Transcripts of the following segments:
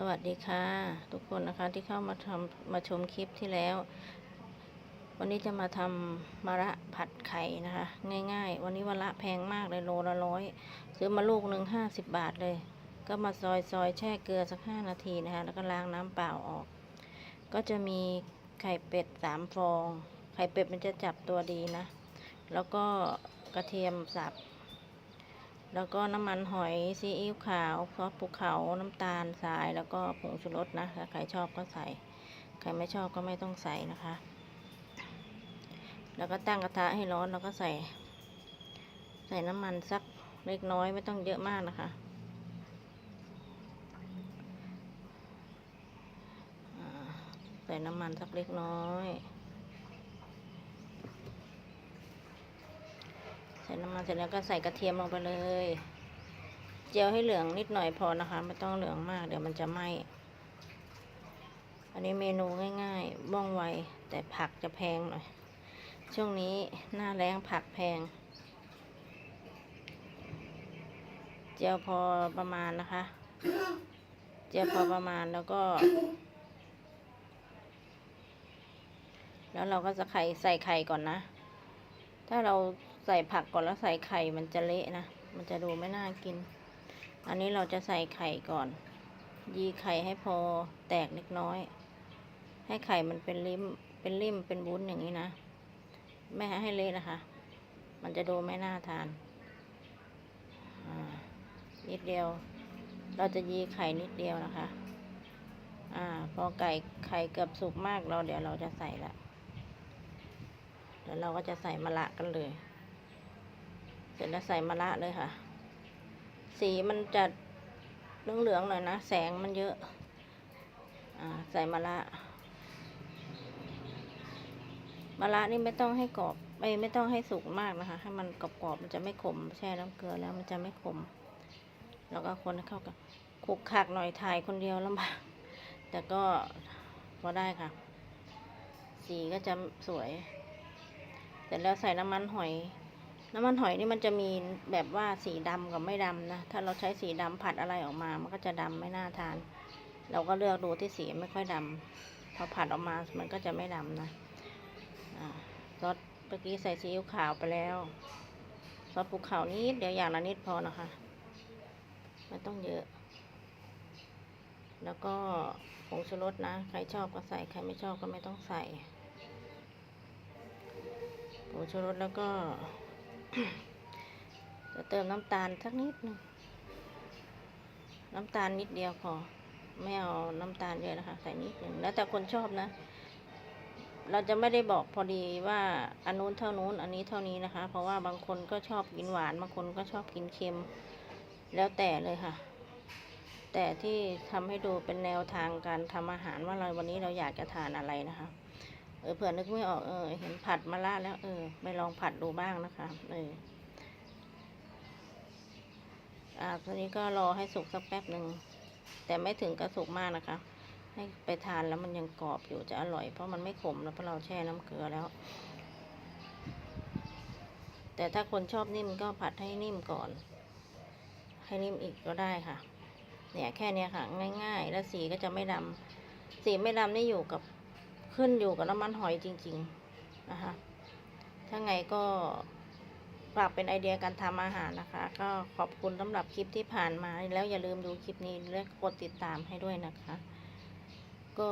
สวัสดีค่ะ ทุกคนนะคะที่เข้ามาทำมาชมคลิปที่แล้ว วันนี้จะมาทำมะระผัดไข่นะคะ ง่ายๆ วันนี้วันละแพงมากเลยโลละร้อยซื้อมาลูกหนึ่งห้าสิบบาทเลย ก็มาซอยซอยแช่เกลือสักห้านาทีนะคะ แล้วก็ล้างน้ำเปล่าออก ก็จะมีไข่เป็ดสามฟอง ไข่เป็ดมันจะจับตัวดีนะ แล้วก็กระเทียมสับ แล้วก็น้ำมันหอยซีอิ๊วขาวซอสภูเขาน้ำตาลทรายแล้วก็ผงชูรสนะถ้าใครชอบก็ใส่ ใครไม่ชอบก็ไม่ต้องใส่นะคะ แล้วก็ตั้งกระทะให้ร้อนแล้วก็ใส่ ใส่น้ำมันสักเล็กน้อยไม่ต้องเยอะมากนะคะใส่น้ำมันสักเล็กน้อย ส่น้ำมันเสร็จแล้วก็ใส่กระเทียมลงไปเลย เจียวให้เหลืองนิดหน่อยพอนะคะ ไม่ต้องเหลืองมาก เดี๋ยวมันจะไหม้ อันนี้เมนูง่ายๆว่องไว แต่ผักจะแพงหน่อย ช่วงนี้หน้าแรงผักแพง เจียวพอประมาณนะคะ เจียวพอประมาณแล้วก็แล้วเราก็จะไข่ใส่ไข่ก่อนนะ ถ้าเรา ใส่ผักก่อนแล้วใส่ไข่มันจะเละนะ มันจะดูไม่น่ากิน อันนี้เราจะใส่ไข่ก่อน ยีไข่ให้พอแตกเล็กน้อย ให้ไข่มันเป็นริมเป็นริมเป็นวุ้นอย่างนี้นะ ไม่ให้เละนะคะ มันจะดูไม่น่าทานอ่านิดเดียว เราจะยีไข่นิดเดียวนะคะ อ่า พอไก่ไข่เกือบสุกมากเราเดี๋ยวเราจะใส่ละเดี๋ยวเราก็จะใส่มะระกันเลย เสร็จแล้วใส่มะระเลยค่ะ สีมันจะเหลืองๆหน่อยนะ แสงมันเยอะ อ่า ใส่มะระมะระนี่ไม่ต้องให้กรอบไม่ไม่ต้องให้สุกมากนะคะ ให้มันกรอบๆมันจะไม่ขมแช่น้ำเกลือแล้วมันจะไม่ขม แล้วก็คนให้เข้ากันคลุกคลักหน่อยถ่ายคนเดียวลำบากแต่ก็พอได้ค่ะ สีก็จะสวย เสร็จแล้วใส่น้ำมันหอย น้ำมันหอยนี่มันจะมีแบบว่าสีดำกับไม่ดำนะ ถ้าเราใช้สีดำผัดอะไรออกมา มันก็จะดำไม่น่าทาน เราก็เลือกดูที่สีไม่ค่อยดำพอผัดออกมามันก็จะไม่ดำนะซอสเมื่อกี้ใส่ซีอิ๊วขาวไปแล้ว ซอสภูเขานิดเดี๋ยวอย่างละนิดพอนะคะไม่ต้องเยอะ แล้วก็ผงชูรสนะ ใครชอบก็ใส่ ใครไม่ชอบก็ไม่ต้องใส่ ผงชูรสแล้วก็ จะเติมน้ำตาลสักนิดนึงน้ำตาลนิดเดียวพอไม่เอาน้ำตาลเยอะนะคะ ใส่นิดหนึ่งแล้วแต่คนชอบนะ เราจะไม่ได้บอกพอดีว่าอันนู้นเท่านู้นอันนี้เท่านี้นะคะ เพราะว่าบางคนก็ชอบกินหวานบางคนก็ชอบกินเค็ม แล้วแต่เลยค่ะ แต่ที่ทำให้ดูเป็นแนวทางการทำอาหารว่าเราวันนี้เราอยากจะทานอะไรนะคะ เออเผื่อนึกไม่ออกเออเห็นผัดมะระแล้ว เออไปลองผัดดูบ้างนะคะเอออ่าตอนนี้ก็รอให้สุกสักแป๊บหนึ่งแต่ไม่ถึงกระสุกมากนะคะ ให้ไปทานแล้วมันยังกรอบอยู่จะอร่อย เพราะมันไม่ขมแล้วเพราะเราแช่น้ำเกลือแล้ว แต่ถ้าคนชอบนิ่มก็ผัดให้นิ่มก่อน ให้นิ่มอีกก็ได้ค่ะ เนี่ยแค่เนี้ยค่ะ ง่าย ๆ แล้วสีก็จะไม่ดำสีไม่ดำนี่อยู่กับ ขึ้นอยู่กับน้ำมันหอยจริง ๆ นะคะ ถ้าไงก็ฝากเป็นไอเดียการทำอาหารนะคะ ก็ขอบคุณสำหรับคลิปที่ผ่านมา แล้วอย่าลืมดูคลิปนี้และกดติดตามให้ด้วยนะคะ ก็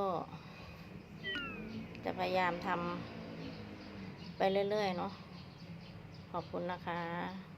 จะพยายามทำไปเรื่อย ๆ เนาะขอบคุณนะคะ